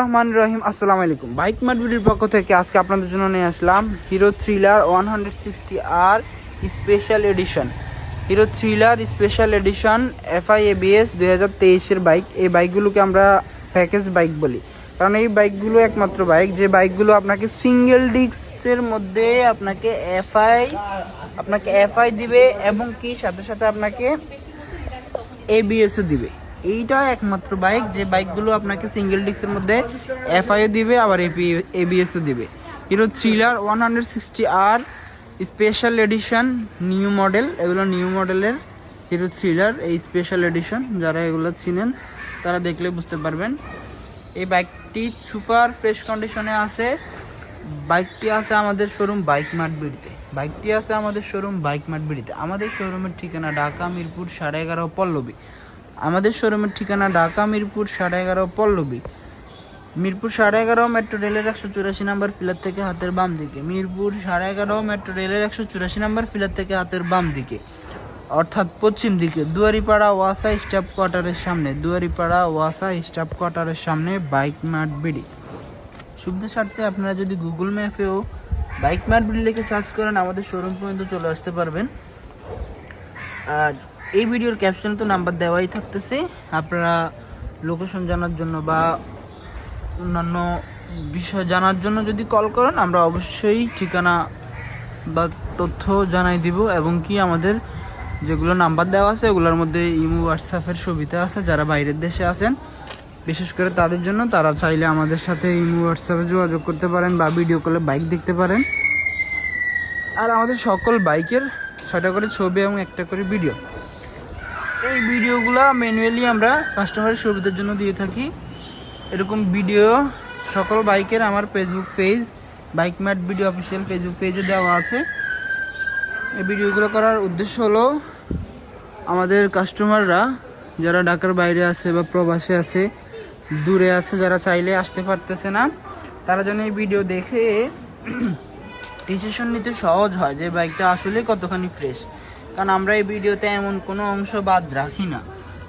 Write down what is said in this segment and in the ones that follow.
রহমান রহিম, আসসালামু আলাইকুম। Bike mart ভিডিওর পক্ষ থেকে আজকে আপনাদের জন্য নিয়ে আসলাম Hero Thriller one hundred sixty R special edition. Hero Thriller special edition FI ABS দুই হাজার তেইশের বাইক। এই বাইকগুলোকে আমরা প্যাকেজ বাইক বলি। কারণ এই বাইকগুলো একমাত্র বাইক। যে বাইকগুলো আপনাকে সিঙ্গেল ডিস্কের মধ্যে আপনাকে এফআই আপনাকে এফআই দিবে এবং কি সাথে সাথে আপনাকে এবিএসও দিবে। এইটা একমাত্র বাইক যে বাইকগুলো আপনাকে সিঙ্গেল ডিস্কের মধ্যে এফআইও দিবে, আবার এপি এবিএসও দিবে। Hero Thriller one hundred sixty R special edition new model এগুলো নিউ মডেলের হিরো থ্রিলার এই স্পেশাল এডিশন যারা এগুলো চিনেন, তারা দেখলে বুঝতে পারবেন। এই বাইকটি সুপার ফ্রেশ কন্ডিশনে আছে। বাইকটি আছে আমাদের শোরুম বাইক মার্ট বিড়িতে। বাইকটি আছে আমাদের শোরুম বাইক মার্ট বিড়িতে। আমাদের শোরুমের ঠিকানা ঢাকা, মিরপুর, সাড়ে এগারো পল্লবী। আমাদের শোরুমের ঠিকানা ঢাকা, মিরপুর, সাড়ে এগারো, পল্লবী। মিরপুর, সাড়ে এগারো, মেট্রো রেলের একশো চুরাশি নাম্বার পিলার থেকে হাতের বাম দিকে। মিরপুর, সাড়ে এগারো, মেট্রো রেলের একশো চুরাশি নাম্বার পিলার থেকে হাতের বাম দিকে। অর্থাৎ পশ্চিম দিকে, দুয়ারিপাড়া, ওয়াসা স্টাফ কোয়ার্টারের সামনে। দুয়ারিপাড়া, ওয়াসা স্টাফ কোয়ার্টারের সামনে বাইক মার্ট বিডি। সুবিধার স্বার্থে আপনারা যদি গুগল ম্যাপেও বাইক মার্ট বিডি লিখে সার্চ করেন, আমাদের শোরুম পর্যন্ত চলে আসতে পারবেন। আর এই ভিডিওর ক্যাপশনে তো নাম্বার দেওয়াই থাকতেছে। আপনারা লোকেশন জানার জন্য বা অন্যান্য বিষয় জানার জন্য যদি কল করেন, আমরা অবশ্যই ঠিকানা বা তথ্য জানাই দিব এবং কি আমাদের যেগুলো নাম্বার দেওয়া আছে, ওগুলোর মধ্যে ইমো হোয়াটসঅ্যাপের সুবিধা আছে। যারা বাইরের দেশে আছেন, বিশেষ করে তাদের জন্য তারা চাইলে আমাদের সাথে ইমো হোয়াটসঅ্যাপে যোগাযোগ করতে পারেন বা ভিডিও কলে বাইক দেখতে পারেন। আর আমাদের সকল বাইকের ছয়টা করে ছবি এবং একটা করে ভিডিও। এই ভিডিওগুলো ম্যানুয়ালি আমরা কাস্টমারের সুবিধার জন্য দিয়ে থাকি। এরকম ভিডিও সকল বাইকের আমার Facebook page bike mart video official Facebook পেজে দেওয়া আছে। এই ভিডিওগুলো করার উদ্দেশ্য হলো আমাদের কাস্টমাররা যারা ঢাকার বাইরে আছে বা প্রবাসে আছে, দূরে আছে, যারা চাইলে আসতে পারতেছে না, তারা যেন এই ভিডিও দেখে ডিসিশন নিতে সহজ হয় যে বাইকটা আসলে কতখানি ফ্রেশ কারণ আমরা এই ভিডিওতে এমন কোনো অংশ বাদ রাখি না,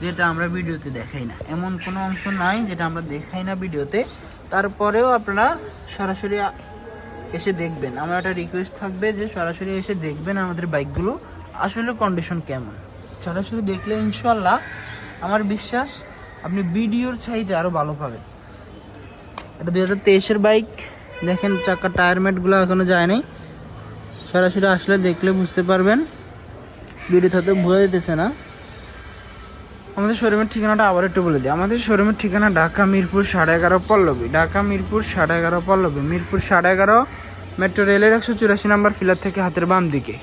যেটা আমরা ভিডিওতে দেখাই না। এমন কোনো অংশ নাই যেটা আমরা দেখাই না ভিডিওতে তারপরেও আপনারা সরাসরি এসে দেখবেন। আমার একটা রিকোয়েস্ট থাকবে যে সরাসরি এসে দেখবেন আমাদের বাইকগুলো আসলে কন্ডিশন কেমন। সরাসরি দেখলে ইনশাল্লাহ আমার বিশ্বাস আপনি ভিডিওর চাইতে আরও ভালো পাবেন। এটা দুই হাজার তেইশের বাইক দেখেন চাকার টায়ার এখনও যায় নাই। সরাসরি আসলে দেখলে বুঝতে পারবেন। ভিডিওতে হয়তো বোঝা যেতেছে না। আমাদের শোরুমের ঠিকানাটা আবার একটু বলে দিই। আমাদের শোরুমের ঠিকানা ঢাকা, মিরপুর, সাড়ে এগারো, পল্লবী। ঢাকা, মিরপুর, সাড়ে এগারো, পল্লবী। মিরপুর, সাড়ে এগারো মেট্রো রেলের একশো চুরাশি নম্বর ফিলার থেকে হাতের বাম দিকে।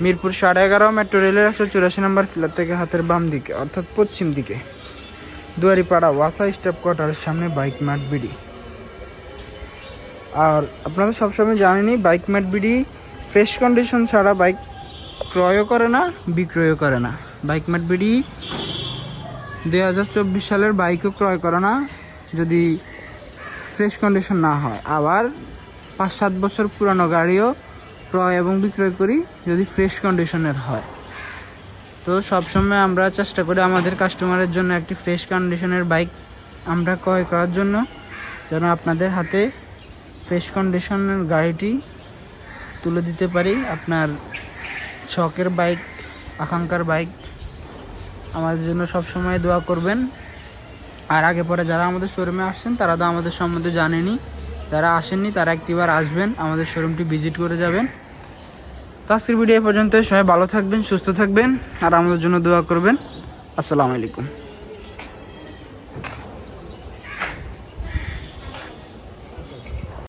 মিরপুর, সাড়ে এগারো মেট্রো রেলের একশো চুরাশি নম্বর ফিলার থেকে হাতের বাম দিকে, অর্থাৎ পশ্চিম দিকে। দুয়ারিপাড়া, ওয়াসা স্টাফ কোয়ার্টারের সামনে বাইক মাঠ বিডি। আর আপনারা সবসময় জানেনই bike mart BD fresh condition ছাড়া বাইক ক্রয়ও করে না, বিক্রয়ও করে না। বাইক ম্যাট বিডি দুই হাজার চব্বিশ সালের বাইকও ক্রয় করে না, যদি ফ্রেশ কন্ডিশন না হয়। আবার পাঁচ সাত বছর পুরানো গাড়িও ক্রয় এবং বিক্রয় করি, যদি ফ্রেশ কন্ডিশনের হয়। তো সবসময় আমরা চেষ্টা করি আমাদের কাস্টমারের জন্য একটি ফ্রেশ কন্ডিশনের বাইক আমরা ক্রয় করার জন্য, যেন আপনাদের হাতে ফ্রেশ কন্ডিশনের গাড়িটি তুলে দিতে পারি। আপনার শখের বাইক, আকাঙ্ক্ষার বাইক, আমাদের জন্য সব সময় দোয়া করবেন। আর আগে পরে যারা আমাদের শোরুমে আসছেন, তারা তো আমাদের সম্বন্ধে জানেনি। যারা আসেননি, তারা একটিবার আসবেন, আমাদের শোরুমটি ভিজিট করে যাবেন। তো আজকের ভিডিও পর্যন্ত সবাই ভালো থাকবেন, সুস্থ থাকবেন, আর আমাদের জন্য দোয়া করবেন। আসসালামু আলাইকুম।